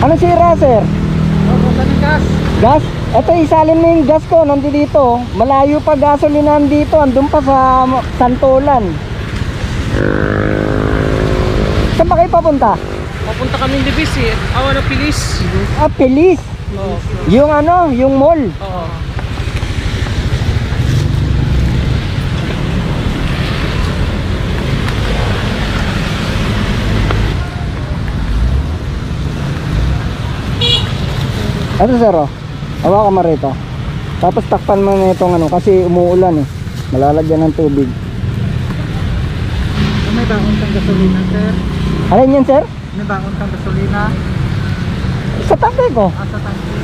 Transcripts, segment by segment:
Ano sira, sir? Oh, sa gas. Gas? Ito, isalin mo yung gas ko, nandito dito. Malayo pa gasolinahan dito, andun pa sa Santolan. Saan ba kayo papunta? Papunta kami ng Divis eh. Awa ng Pilis. Ah, Pilis. Oo. Yung ano, yung mall. Oo. Ano sir, oh? Hawakan mo rito. Tapos takpan mo na itong ano, kasi umuulan eh. Malalagyan ng tubig. May baon kang gasolina, sir. Alin yan, sir? May baon kang gasolina. Sa tangke ko. Asa tangke.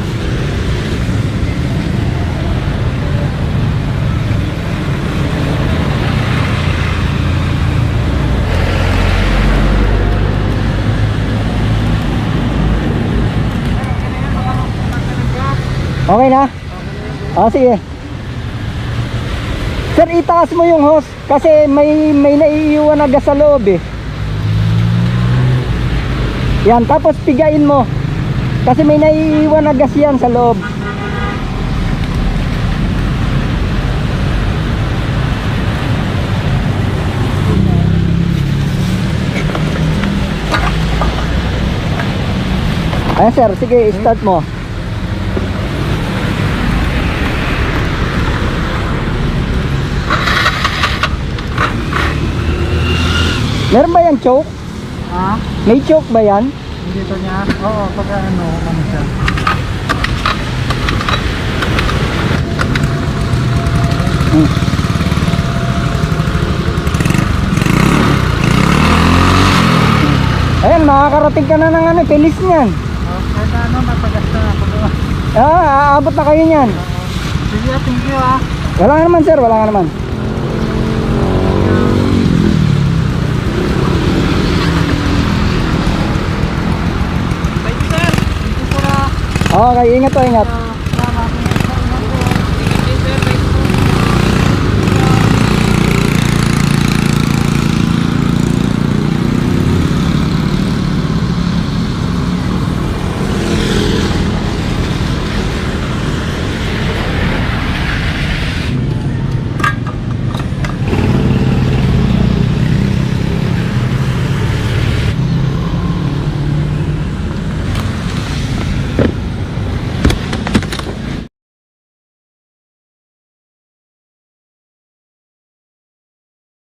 Okay na? Ah, sige. Sir, itaas mo yung hose kasi may may naiiwan na gas sa loob eh. Yan, tapos pigain mo. Kasi may naiiwan na gas yan sa loob. Ayan sir, sige, start mo. Meron ba yan choke? Ha? May choke ba yan? Dito niya? Oo, pag ano, ano siya. Hmm. Ayan, makakarating ka na ng ano, pilis niyan. Oh, kahit ano, napagas na ako doon. Ah, aabot na kayo niyan. Sige, thank you ah. Wala nga naman sir, wala nga naman. Okay, ingat po, ingat.